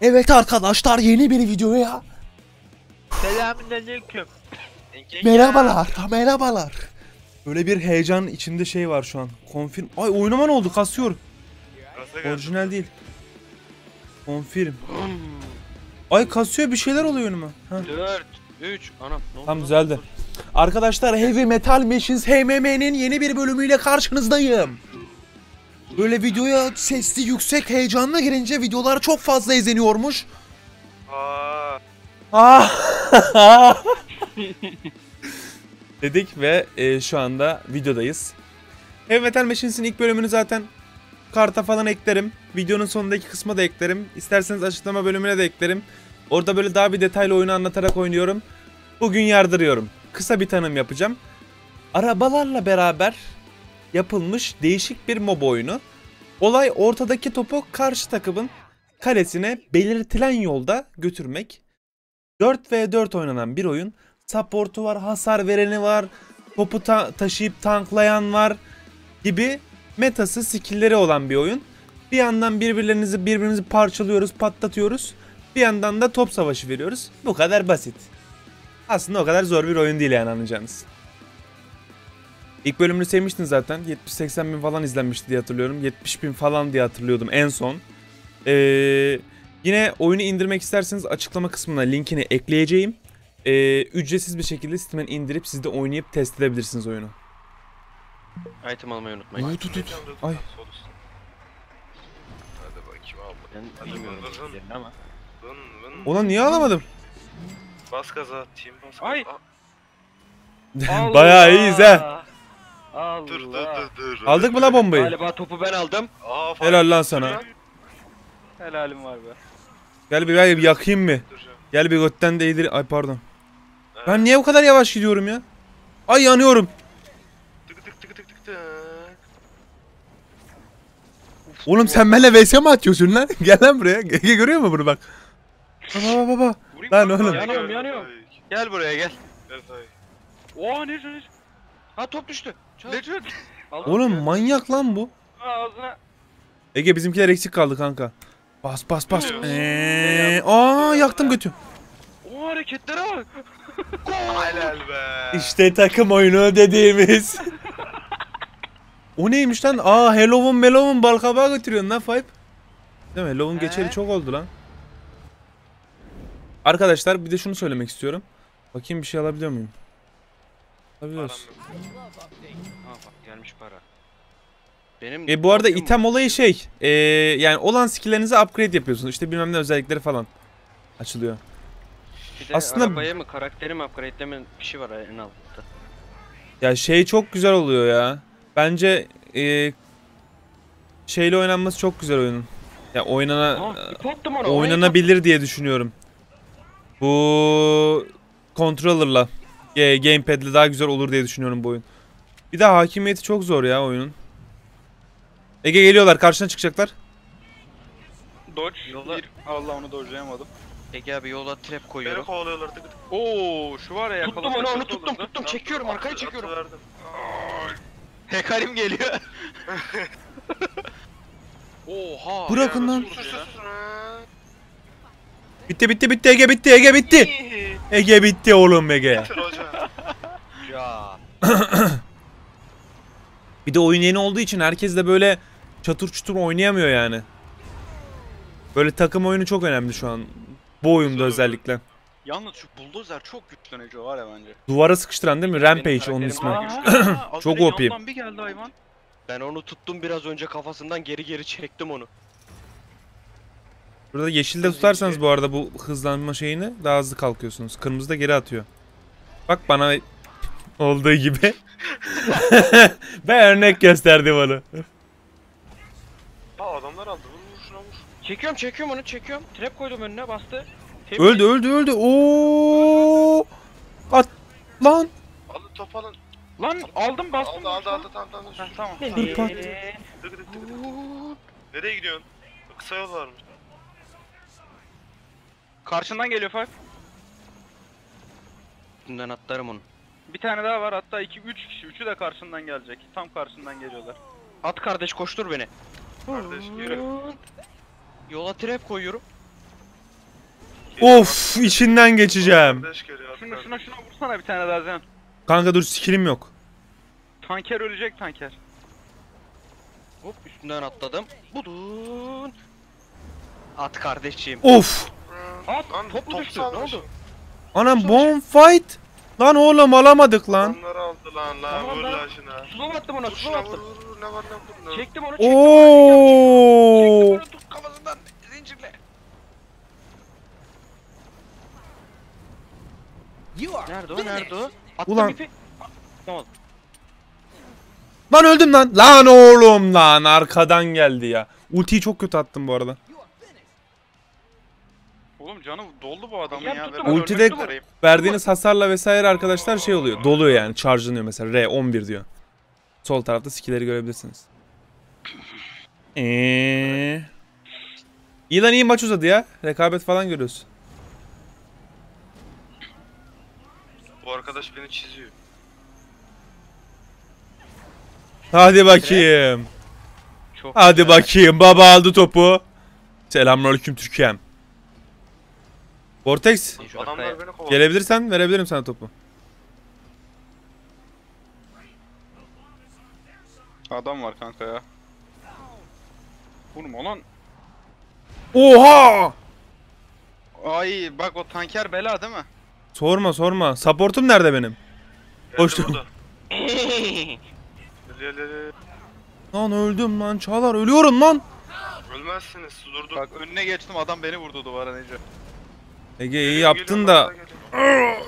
Evet arkadaşlar yeni bir videoya Selamünaleyküm. merhabalar merhabalar. Böyle bir heyecan içinde şey var şu an. Konfirm. Ay oynama ne oldu kasıyor. Orijinal değil. Konfirm. Ay kasıyor bir şeyler oluyor önüme. Ha. 4, 3, anam. Ne oldu Tam lan? düzeldi. Arkadaşlar Heavy Metal Machines HMM'nin yeni bir bölümüyle karşınızdayım. Böyle videoya sesli yüksek heyecanla girince videolar çok fazla izleniyormuş. Aa, Ah! Dedik ve e, şu anda videodayız. Heavy Metal Machines'in ilk bölümünü zaten karta falan eklerim. Videonun sonundaki kısma da eklerim. İsterseniz açıklama bölümüne de eklerim. Orada böyle daha bir detaylı oyunu anlatarak oynuyorum. Bugün yardırıyorum. Kısa bir tanım yapacağım. Arabalarla beraber yapılmış değişik bir mob oyunu. Olay ortadaki topu karşı takımın kalesine belirtilen yolda götürmek. 4v4 oynanan bir oyun. Support'u var, hasar vereni var, topu ta- taşıyıp tanklayan var gibi metası, skill'leri olan bir oyun. Bir yandan birbirlerinizi birbirimizi parçalıyoruz, patlatıyoruz. Bir yandan da top savaşı veriyoruz. Bu kadar basit. Aslında o kadar zor bir oyun değil yani anlayacağınız. İlk bölümünü sevmiştin zaten. 70-80 bin falan izlenmişti diye hatırlıyorum. 70 bin falan diye hatırlıyordum en son. Ee, Yine oyunu indirmek isterseniz açıklama kısmına linkini ekleyeceğim. Ee, ücretsiz bir şekilde Steam'den indirip siz de oynayıp test edebilirsiniz oyunu. item almayı unutmayın. Ay tut tut. Ay. Hadi bakayım abi. Ben bilmiyorum skillerini ama. Vın vın. Ulan niye alamadım? Bas gaza team bas gaza. Ay. Bayağı iyiyiz ha. Allah. Dur dur dur dur. Aldık mı la bombayı? Galiba topu ben aldım. Aa, Helal lan sana. Helalim var be. Gel bir, gel bir yakayım mı? Gel bir götten değdir. Ay pardon. Evet. Ben niye bu kadar yavaş gidiyorum ya? Ay yanıyorum. Tık tık tık tık tık tık. Oğlum sen benimle vs mi atıyorsun lan? Gel lan buraya. Gege görüyor mu bunu bak. Baba baba baba. Lan oğlum. Yanıyorum, yanıyorum. Gel buraya gel. Gel say. Oo ne ne Ha top düştü. Çal. Aldım. Oğlum manyak lan bu. Ağzına. Ege bizimkiler eksik kaldı kanka. Bas bas bas. Eee, aa yaktım götü. O hareketlere bak. Helal be. İşte takım oyunu dediğimiz. o neymiş lan? Aa Halloween Melov'un balkabağı götürüyorsun lan Five. Değil mi? Halloween geçeli çok oldu lan. Arkadaşlar bir de şunu söylemek istiyorum. Bakayım bir şey alabiliyor muyum? Alabiliyoruz. Ha bak gelmiş para. Benim E bu arada bakıyorum, item olayı şey. E, yani olan skill'lerinizi upgrade yapıyorsunuz. İşte bilmem ne özellikleri falan açılıyor. bir de aslında- arabaya mı karakteri mi upgradeleme bir şey var en altta. Ya şey çok güzel oluyor ya. Bence e, şeyle oynanması çok güzel oyunun. Ya oynana Aa, ip attım ona. oynanabilir diye düşünüyorum. Bu controller'la e, gamepad'le daha güzel olur diye düşünüyorum bu oyun. Bir de hakimiyeti çok zor ya oyunun. Ege geliyorlar karşına çıkacaklar. Dodge Yola- bir Allah onu dodge'layamadım. Ege abi yola trap Beni koyuyorum. kovalıyorlar tık tık. Oo şu var ya Tuttum onu onu tuttum olurdu. tuttum çekiyorum arkaya çekiyorum. Verdim. Hekarim geliyor. Oha. Bırakın lan. Bitti bitti bitti Ege bitti Ege bitti. Ege bitti oğlum Ege. Bitir hocam. Ya. Bir de oyun yeni olduğu için herkes de böyle çatır çutur oynayamıyor yani. Böyle takım oyunu çok önemli şu an. Bu oyunda Güzel oyun. özellikle. Yalnız şu bulldozer çok güçlü Neco var ya bence. Duvara sıkıştıran değil mi? Rampage onun ismi. Çok OP. bir geldi hayvan. Ben onu tuttum biraz önce kafasından geri geri çektim onu. Burada yeşilde tutarsanız bu arada bu hızlanma şeyini daha hızlı kalkıyorsunuz. Kırmızıda geri atıyor. Bak bana olduğu gibi. ben örnek gösterdim onu. Aa adamlar aldı. Vur şuna vur. Çekiyorum çekiyorum onu çekiyorum. Trap koydum önüne bastı. Tebrik. Öldü öldü öldü. Oo! At lan. Alın top alın. Lan aldım bastım. Aldı aldı aldı tamam tamam. Sus. tamam. Dur, pat. Tık. Nereye gidiyorsun? Kısa yol varmış. Karşından geliyor Five. Üstünden atlarım onu. Bir tane daha var hatta 2 3 kişi. Üçü de karşından gelecek. Tam karşından geliyorlar. At kardeş koştur beni. Kardeş yürü. Yola trap koyuyorum. Of içinden geçeceğim. Kardeş geliyor. Şuna şuna şuna vursana bir tane daha Zen. Kanka dur skillim yok. Tanker ölecek tanker. Hop üstünden atladım. Budun. At kardeşim. Of. At Lan top mu top düştü? Ne salmış. oldu? Anam bomb fight. Lan oğlum alamadık lan. Adamları aldı lan lan Tamam vur lan. lan şuna. Slow attım ona Vur slow şuna vur attım. vur vur ne var ne vur ne. Çektim onu çektim. Oo. Çektim onu tut kafasından zincirle. Nerede o nerede o? Attım Ulan. ipi. Lan öldüm lan. Lan oğlum lan arkadan geldi ya. Ultiyi çok kötü attım bu arada. Oğlum canı doldu bu adamın Ya ya. Ben Ultide-. Verdiğiniz hasarla vesaire arkadaşlar şey oluyor. Doluyor yani. Charge'lanıyor mesela. R11 diyor. Sol tarafta skill'leri görebilirsiniz. Eee. İyi lan iyi maç uzadı ya. Rekabet falan görüyoruz. Bu arkadaş beni çiziyor. Hadi bakayım. Çok Hadi güzel. bakayım. Baba aldı topu. Selamünaleyküm Türkiye'm. Vortex Şu. Adamlar beni kovalıyor. gelebilirsen verebilirim sana topu. Adam var kanka ya. Vurma lan. Oha! Ay bak o tanker bela değil mi? Sorma sorma. Supportum nerede benim? Hoştu. Lan öldüm lan Çağlar ölüyorum lan. Ölmezsiniz durdu. Bak önüne geçtim adam beni vurdu duvara Neco. Ege iyi yaptın da.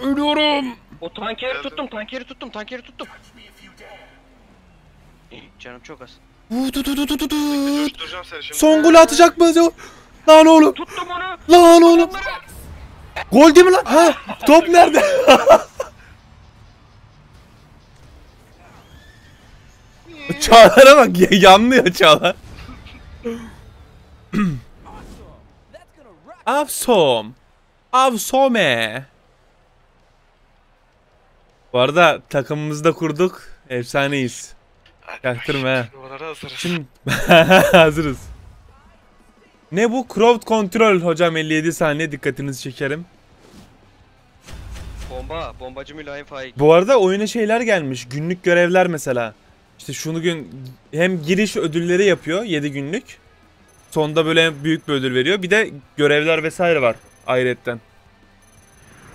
Ölüyorum. O tankeri tuttum tankeri tuttum tankeri tuttum. Canım çok az. Vuu, tut, tut, tut, tut, tut. Coşturacağım seni şimdi. Son golü atacak mı? Lan oğlum. Tuttum onu. Lan oğlum. Gol değil mi lan? Ha, top nerede? Çağlar'a bak ya, yanlıyor Çağlar. Avsom. Avsome. Bu arada takımımızı da kurduk. Efsaneyiz. Ha. Hazırız. Şimdi hazırız. Ne bu? Crowd Control hocam 57 saniye dikkatinizi çekerim. Bomba. Bombacı mülayim faik. Bu arada oyuna şeyler gelmiş. Günlük görevler mesela. İşte şunu gün hem giriş ödülleri yapıyor 7 günlük. Sonda böyle büyük bir ödül veriyor. Bir de görevler vesaire var ayrıyetten.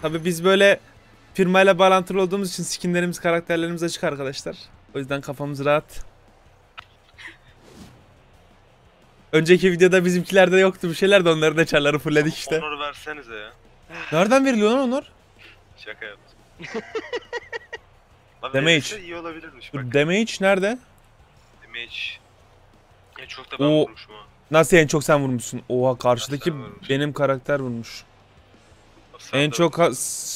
Tabi biz böyle firmayla bağlantılı olduğumuz için skinlerimiz, karakterlerimiz açık arkadaşlar. O yüzden kafamız rahat. Önceki videoda bizimkilerde yoktu bir şeyler de onları da çarları fullledik işte. Onur versenize ya. Nereden veriliyor lan onlar? Şaka yaptım. Damage. verirse iyi olabilirmiş bak. Damage nerede? Damage. En çok da ben O- vurmuşum ha. Nasıl en çok sen vurmuşsun? Oha karşıdaki benim karakter vurmuş. Sen en çok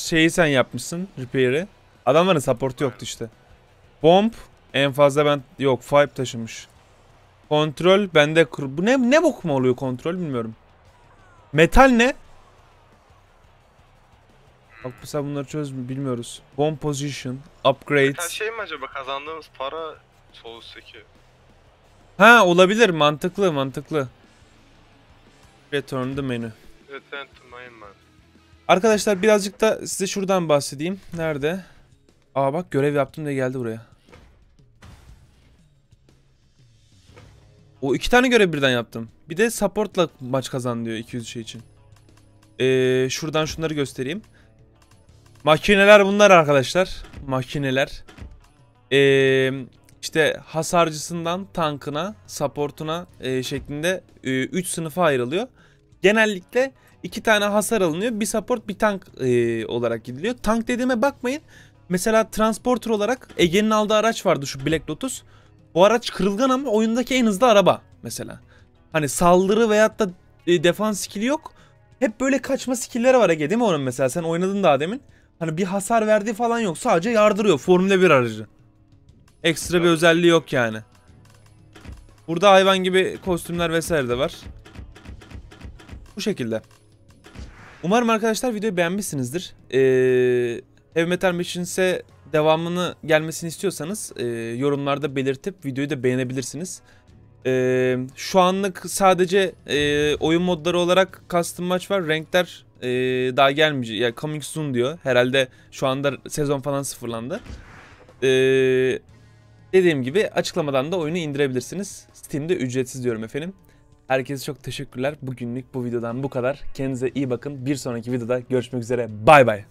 şeyi sen yapmışsın repair'i. Adamların support'u yoktu işte. Bomb en fazla ben yok five taşımış. Kontrol bende kur- bu ne ne bok mu oluyor kontrol bilmiyorum. Metal ne? Bak mesela bunları çöz bilmiyoruz. Bomb position, Metal upgrades. şey mi acaba kazandığımız para sol üstteki? Ha olabilir mantıklı mantıklı. Return the menu. Return to main man. Arkadaşlar birazcık da size şuradan bahsedeyim. Nerede? Aa bak görev yaptım diye geldi buraya. O iki tane görev birden yaptım. Bir de supportla maç kazan diyor 200 şey için. Ee, şuradan şunları göstereyim. Makineler bunlar arkadaşlar. Makineler. Ee, işte hasarcısından tankına, supportuna e, şeklinde 3 sınıfa ayrılıyor. Genellikle iki tane hasar alınıyor. Bir support bir tank e, olarak gidiliyor. Tank dediğime bakmayın. Mesela transporter olarak Ege'nin aldığı araç vardı şu Black Lotus. Bu araç kırılgan ama oyundaki en hızlı araba mesela. Hani saldırı veyahut da e, defans skill'i yok. Hep böyle kaçma skill'leri var Ege değil mi onun mesela? Sen oynadın daha demin. Hani bir hasar verdiği falan yok. Sadece yardırıyor. Formula 1 aracı. Ekstra bir özelliği yok yani. Burada hayvan gibi kostümler vesaire de var. Bu şekilde. Umarım arkadaşlar videoyu beğenmişsinizdir. Ee, Heavy Metal Machines'e devamını gelmesini istiyorsanız e, yorumlarda belirtip videoyu da beğenebilirsiniz. Ee, şu anlık sadece e, oyun modları olarak custom maç var. Renkler e, daha gelmeyecek. Ya coming soon diyor. Herhalde şu anda sezon falan sıfırlandı. Ee, dediğim gibi açıklamadan da oyunu indirebilirsiniz. Steam'de ücretsiz diyorum efendim. Herkese çok teşekkürler. Bugünlük bu videodan bu kadar. Kendinize iyi bakın. Bir sonraki videoda görüşmek üzere. Bay bay.